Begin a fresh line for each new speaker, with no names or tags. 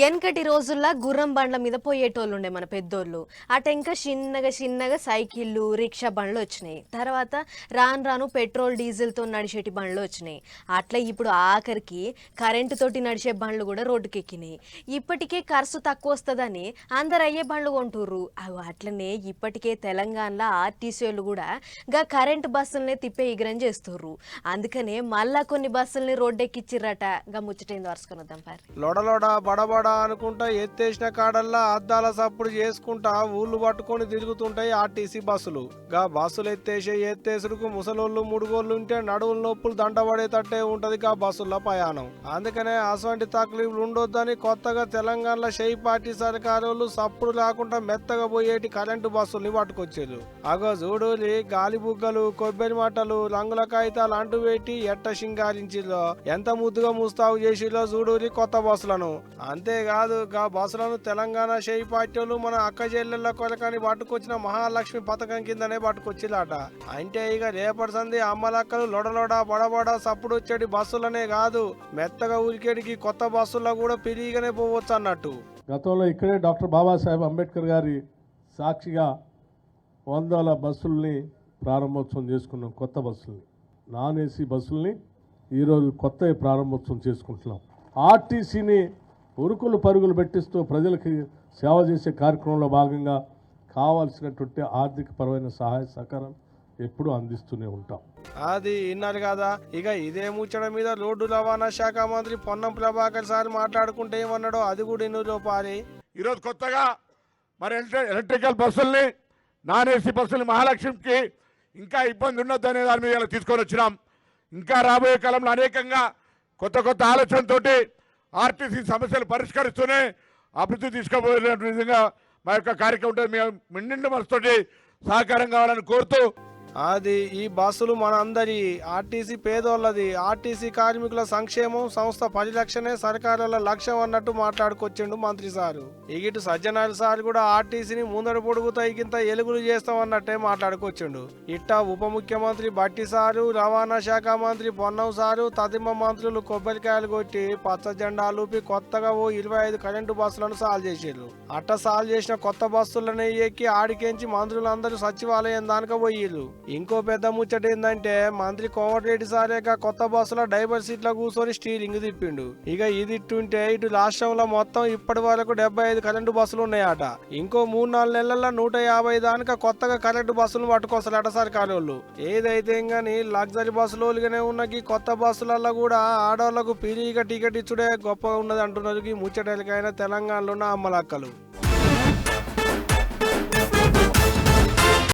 వెనకటి రోజుల్లో గుర్రం బండ్ల మీద పోయేటోళ్ళు ఉండే మన పెద్దోళ్ళు. అటెంక చిన్నగా చిన్నగా సైకిళ్ళు రిక్షా బండ్లు వచ్చినాయి. తర్వాత రాను రాను పెట్రోల్ డీజిల్తో నడిచేటి బండ్లు వచ్చినాయి. అట్లా ఇప్పుడు ఆఖరికి కరెంటు తోటి నడిచే బండ్లు కూడా రోడ్డుకెక్కినాయి. ఇప్పటికే ఖర్చు తక్కువ వస్తుందని అందరు అయ్యే బండ్లు కొంటుర్రు. అవి అట్లనే ఇప్పటికే తెలంగాణలో ఆర్టీసీ వాళ్ళు కూడా గా కరెంటు బస్సులనే తిప్పే ఎగిరం చేస్తుర్రు. అందుకనే మళ్ళా కొన్ని బస్సుల్ని రోడ్డెక్కిచ్చిర్రట. గా ముచ్చటైంది వరుసుకొని వద్దాం పారి.
లొడలొడ బడబడ అనుకుంటా ఎత్తేసిన కాడల్లా అద్దాల సప్పుడు చేసుకుంటా ఊళ్ళు పట్టుకొని తిరుగుతుంటాయి ఆర్టీసీ బస్సులు. గా బస్సులు ఎత్తేసే ఎత్తేసుడుకు ముసలోళ్ళు ముడుగోళ్ళు ఉంటే నడువుల నొప్పులు దండబడేటట్టే ఉంటది గా బస్సుల ప్రయాణం. అందుకనే అటువంటి తక్లీఫ్లు ఉండొద్దని కొత్తగా తెలంగాణలో షెయి పార్టీ సర్కారోళ్ళు సప్పుడు లేకుండా మెత్తగా పోయేటి కరెంటు బస్సుల్ని పట్టుకొచ్చారు. అగో చూడులి గాలి బుగ్గలు కొబ్బరి మట్టలు రంగుల కాగితాలు అంటు పెట్టి ఎట్ట సింగారించిలో ఎంత ముద్దుగా ముస్తావు చేసిలో జూడూరి కొత్త బస్సులను. అంతే అంతేకాదు గా బస్సులను తెలంగాణ చేయి పార్టీలు మన అక్క చెల్లెళ్ళ కొలకని పట్టుకొచ్చిన మహాలక్ష్మి పథకం కిందనే పట్టుకొచ్చిలాట. అంటే ఇక రేపటి సంది అమ్మలక్కలు లొడలొడ బడబడ సప్పుడు వచ్చేటి బస్సులనే కాదు మెత్తగా ఉరికేటికి కొత్త బస్సుల్లో కూడా పెరిగిగానే పోవచ్చు అన్నట్టు.
గతంలో ఇక్కడే డాక్టర్ బాబాసాహెబ్ అంబేద్కర్ గారి సాక్షిగా వందల బస్సుల్ని ప్రారంభోత్సవం చేసుకున్నాం కొత్త బస్సుల్ని. నాన్ ఏసీ బస్సుల్ని ఈరోజు కొత్త ప్రారంభోత్సవం చేసుకుంటున్నాం. ఆర్టీసీని ఉరుకులు పరుగులు పెట్టిస్తూ ప్రజలకి సేవ చేసే కార్యక్రమంలో భాగంగా కావాల్సినటువంటి ఆర్థిక పరమైన సహాయ సహకారం ఎప్పుడూ అందిస్తూనే ఉంటాం.
అది విన్నారు కదా. ఇక ఇదే ముచ్చట మీద రోడ్డు రవాణా శాఖ మంత్రి పొన్నం ప్రభాకర్ సార్ మాట్లాడుకుంటే ఏమన్నాడో అది కూడా ఇన్నులో పారి
ఈరోజు కొత్తగా మరి ఎలక్ట్రి- ఎలక్ట్రికల్ బస్సుల్ని నాన్ ఏసీ బస్సుల్ని మహాలక్ష్మికి ఇంకా ఇబ్బంది ఉండొద్దు అనే దాని మీద తీసుకొని వచ్చినాం. ఇంకా రాబోయే కాలంలో అనేకంగా కొత్త కొత్త ఆలోచనతోటి ఆర్టీసీ సమస్యలు పరిష్కరిస్తూనే అభివృద్ధి తీసుకుపోయే విధంగా మా యొక్క కార్యక్రమం మేము మిన్నిండి మనసుతోటి సహకారం కావాలని కోరుతూ
అది ఈ బస్సులు మనందరి ఆర్టీసీ పేదోళ్ళది. ఆర్టీసీ కార్మికుల సంక్షేమం సంస్థ పరిరక్షణే సర్కారుల లక్ష్యం అన్నట్టు మాట్లాడుకొచ్చిండు మంత్రి సారు. ఇగిటు సజ్జనారి సార్ కూడా ఆర్టీసీని ముందర పొడుగుతా ఇకింత ఎలుగులు చేస్తాం అన్నట్టే మాట్లాడుకొచ్చిండు. ఇట్టా ఉప ముఖ్యమంత్రి బట్టి సారు రవాణా శాఖ మంత్రి పొన్నం సారు తదిమ మంత్రులు కొబ్బరికాయలు కొట్టి పచ్చ జెండా లూపి కొత్తగా ఓ ఇరవై ఐదు కరెంటు బస్సులను సాల్వ్ చేసిండ్రు. అట్ట సాల్వ్ చేసిన కొత్త బస్సులనే ఎక్కి ఆడికెంచి మంత్రులందరూ సచివాలయం దానిక పోయిర్రు. ఇంకో పెద్ద ముచ్చట ఏంటంటే మంత్రి కోమటిరెడ్డి సారేక కొత్త బస్సులో డ్రైవర్ సీట్లో కూర్చొని స్టీరింగ్ తిప్పిండు. ఇక ఇది ఇట్టుంటే ఇటు రాష్ట్రంలో మొత్తం ఇప్పటి వరకు డెబ్బై ఐదు కరెంటు బస్సులు ఉన్నాయట. ఇంకో మూడు నాలుగు నెలల్లో నూట యాభై దానిక కొత్తగా కరెంటు బస్సులు పట్టుకొస్తారట సర్కారు వాళ్ళు ఏదైతే కానీ లగ్జరీ బస్సులోలుగానే ఉన్న ఈ కొత్త బస్సులలో కూడా ఆడవాళ్ళకు పిరిగా టికెట్ ఇచ్చుడే గొప్పగా ఉన్నది అంటున్నారు ఈ ముచ్చటలకైనా తెలంగాణలో ఉన్న అమ్మలక్కలు.